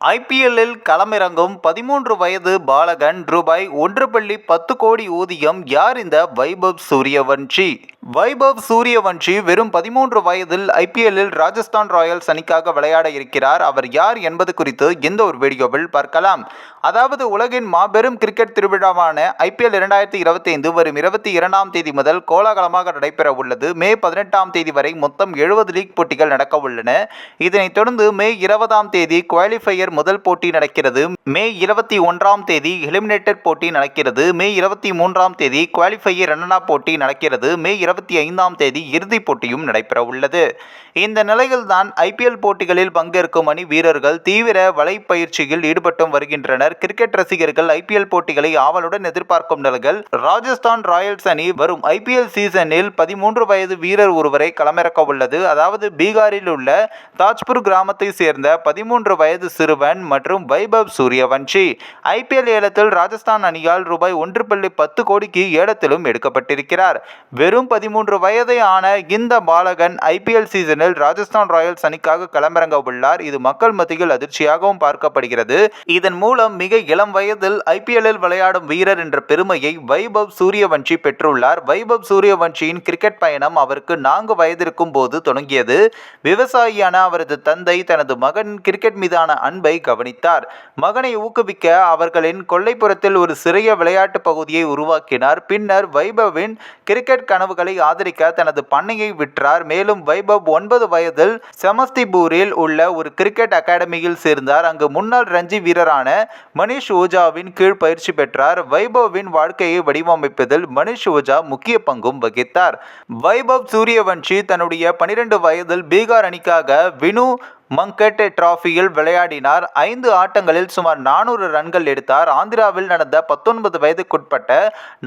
ஐபிஎல்லில் களமிறங்கும் பதிமூன்று வயது பாலகன் ரூபாய் ஒன்று புள்ளி பத்து கோடி ஊதியம் யார் இந்த வைபவ் சூரியவன்ஷி? வைபவ் சூரியவன்ஷி வெறும் பதிமூன்று வயதில் ஐபிஎல்லில் ராஜஸ்தான் ராயல்ஸ் அணிக்காக விளையாட இருக்கிறார். அவர் யார் என்பது குறித்து இந்த ஒரு வீடியோவில் பார்க்கலாம். அதாவது உலகின் மாபெரும் கிரிக்கெட் திருவிழாவான ஐபிஎல் இரண்டாயிரத்தி இருபத்தி ஐந்து வரும் இருபத்தி இரண்டாம் தேதி முதல் கோலாகலமாக நடைபெற உள்ளது. மே பதினெட்டாம் தேதி வரை மொத்தம் எழுபது லீக் போட்டிகள் நடக்க உள்ளன. இதனைத் தொடர்ந்து மே இருபதாம் தேதி குவாலிஃபையர் முதல் போட்டி நடக்கிறது. மே இருபத்தி ஒன்றாம் தேதி எலிமினேட்டர் போட்டி நடக்கிறது. மே இருபத்தி மூன்றாம் தேதி குவாலிஃபையர் ரன்னனா போட்டி நடக்கிறது. மே இருபத்தி ஐந்தாம் தேதி இறுதிப் போட்டியும் நடைபெற உள்ளது இந்த நிலையில்தான் ஐபிஎல் போட்டிகளில் பங்கேற்கும் அணி வீரர்கள் தீவிர வலைப்பயிற்சியில் ஈடுபட்டும் வருகின்றனர். கிரிக்கெட் ரசிகர்கள் ஐபிஎல் போட்டிகளை ஆவலுடன் எதிர்பார்க்கும் நிலையில் ராஜஸ்தான் ராயல்ஸ் அணி வரும் ஐபிஎல் சீசனில் பதிமூன்று வயது வீரர் ஒருவரை களமிறக்க உள்ளது அதாவது பீகாரில் உள்ள தாஜ்பூர் கிராமத்தை சேர்ந்த பதிமூன்று வயது சிறுவன் மற்றும் வைபவ் சூரியவன்ஷி. ஐபிஎல் ஏலத்தில் ராஜஸ்தான் அணியால் ரூபாய் ஒன்று புள்ளி பத்து கோடிக்கு ஏலத்திலும் எடுக்கப்பட்டிருக்கிறார். வெறும் பதிமூன்று வயதை ஆன இந்த பாலகன் ஐபிஎல் சீசனில் ராஜஸ்தான் ராயல்ஸ் அணிக்காக களமிறங்க உள்ளார் இது மக்கள் மத்தியில் அதிர்ச்சியாகவும் பார்க்கப்படுகிறது. இதன் மூலம் மிக இளம் வயதில் ஐபிஎல்லில் விளையாடும் வீரர் என்ற பெருமையை வைபவ் சூரியவன்ஷி பெற்றுள்ளார். வைபவ் சூரியவன்ஷியின் கிரிக்கெட் பயணம் அவருக்கு நான்கு வயதிருக்கும் போது தொடங்கியது. விவசாயியான அவரது தந்தை தனது மகன் கிரிக்கெட் மீதான அன்பை கவனித்தார். மகனை ஊக்குவிக்க அவர்களின் கொல்லைப்புறத்தில் ஒரு சிறிய விளையாட்டு பகுதியை உருவாக்கினார். பின்னர் வைபவின் கிரிக்கெட் கனவுகளை ஆதரிக்க தனது பண்ணையை விற்றார். மேலும் வைபவ் ஒன்பது வயதில் செமஸ்திபூரில் உள்ள ஒரு கிரிக்கெட் அகாடமியில் சேர்ந்தார். அங்கு முன்னாள் ரஞ்சி வீரரான மணிஷ் ஓஜாவின் கீழ் பயிற்சி பெற்றார். வைபவின் வாழ்க்கையை வடிவமைப்பதில் மணிஷ் ஓஜா முக்கிய பங்கும் வகித்தார். வைபவ் சூரியவன்ஷி தன்னுடைய பனிரெண்டு வயதில் பீகார் அணிக்காக வினு மங்கட் டிராஃபியில் விளையாடினார். ஐந்து ஆட்டங்களில் சுமார் நானூறு ரன்கள் எடுத்தார். ஆந்திராவில் நடந்த பத்தொன்பது வயதுக்குட்பட்ட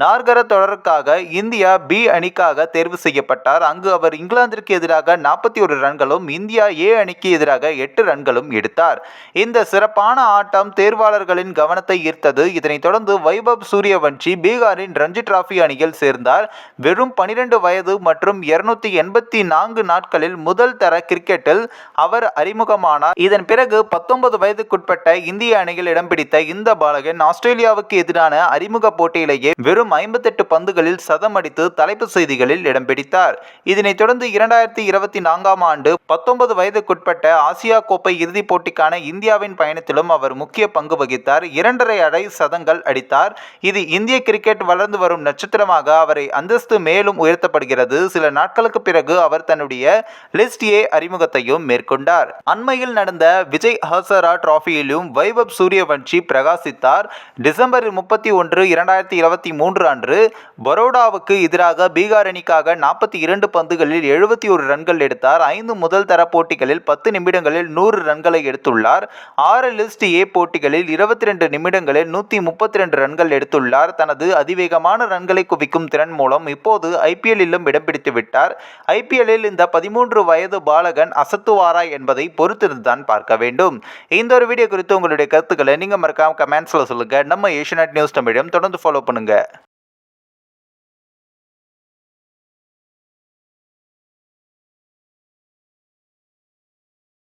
நார்கர தொடருக்காக இந்தியா பி அணிக்காக தேர்வு செய்யப்பட்டார். அங்கு அவர் இங்கிலாந்திற்கு எதிராக நாற்பத்தி ஒரு ரன்களும் இந்தியா ஏ அணிக்கு எதிராக எட்டு ரன்களும் எடுத்தார். இந்த சிறப்பான ஆட்டம் தேர்வாளர்களின் கவனத்தை ஈர்த்தது. இதனைத் தொடர்ந்து வைபவ் சூரியவன்ஷி பீகாரின் ரஞ்சி டிராஃபி அணியில் சேர்ந்தார். வெறும் பனிரெண்டு வயது மற்றும் இருநூத்தி எண்பத்தி நான்கு நாட்களில் முதல் தர கிரிக்கெட்டில் அவர் அறிமுகமானார். இதன் பிறகு பத்தொன்பது வயதுக்குட்பட்ட இந்திய அணியில் இடம் பிடித்த இந்த பாலகன் ஆஸ்திரேலியாவுக்கு எதிரான அறிமுக போட்டியிலேயே வெறும் ஐம்பத்தெட்டு பந்துகளில் சதம் அடித்து தலைப்பு செய்திகளில் இடம் பிடித்தார். இதனைத் தொடர்ந்து இரண்டாயிரத்தி இருபத்தி நான்காம் ஆண்டு பத்தொன்பது வயதுக்குட்பட்ட ஆசியா கோப்பை இறுதிப் போட்டிக்கான இந்தியாவின் பயணத்திலும் அவர் முக்கிய பங்கு வகித்தார். இரண்டரை அடை சதங்கள் அடித்தார். இது இந்திய கிரிக்கெட் வளர்ந்து வரும் நட்சத்திரமாக அவரை அந்தஸ்து மேலும் உயர்த்தப்படுகிறது. சில நாட்களுக்கு பிறகு அவர் தன்னுடைய லிஸ்ட் ஏ அறிமுகத்தையும் மேற்கொண்டார். அண்மையில் நடந்த விஜய் ஹசரா டிராஃபியிலும் வைபவ் சூரியவன்ஷி பிரகாசித்தார். டிசம்பர் முப்பத்தி ஒன்று இரண்டாயிரத்தி இருபத்தி மூன்று அன்று பரோடாவுக்கு எதிராக பீகார் அணிக்காக நாற்பத்தி இரண்டு பந்துகளில் எழுபத்தி ஒரு ரன்கள் எடுத்தார். ஐந்து முதல் தர போட்டிகளில் பத்து நிமிடங்களில் நூறு ரன்களை எடுத்துள்ளார். ஆறு லிஸ்ட் ஏ போட்டிகளில் இருபத்தி ரெண்டு நிமிடங்களில் நூற்றி முப்பத்தி ரெண்டு ரன்கள் எடுத்துள்ளார். தனது அதிவேகமான ரன்களை குவிக்கும் திறன் மூலம் இப்போது ஐபிஎல்லிலும் இடம் பிடித்து விட்டார் ஐபிஎல்லில் இந்த பதிமூன்று வயது பாலகன் அசத்துவாரா என்பதை பொறுத்திருந்துதான் பார்க்க வேண்டும். இந்த ஒரு வீடியோ குறித்து உங்களுடைய கருத்துக்களை நீங்கள் மறக்காம கமெண்ட்ஸில் சொல்லுங்கள் நம்ம ஏஷியநெட் நியூஸ் தமிழம் தொடர்ந்து ஃபாலோ பண்ணுங்கள்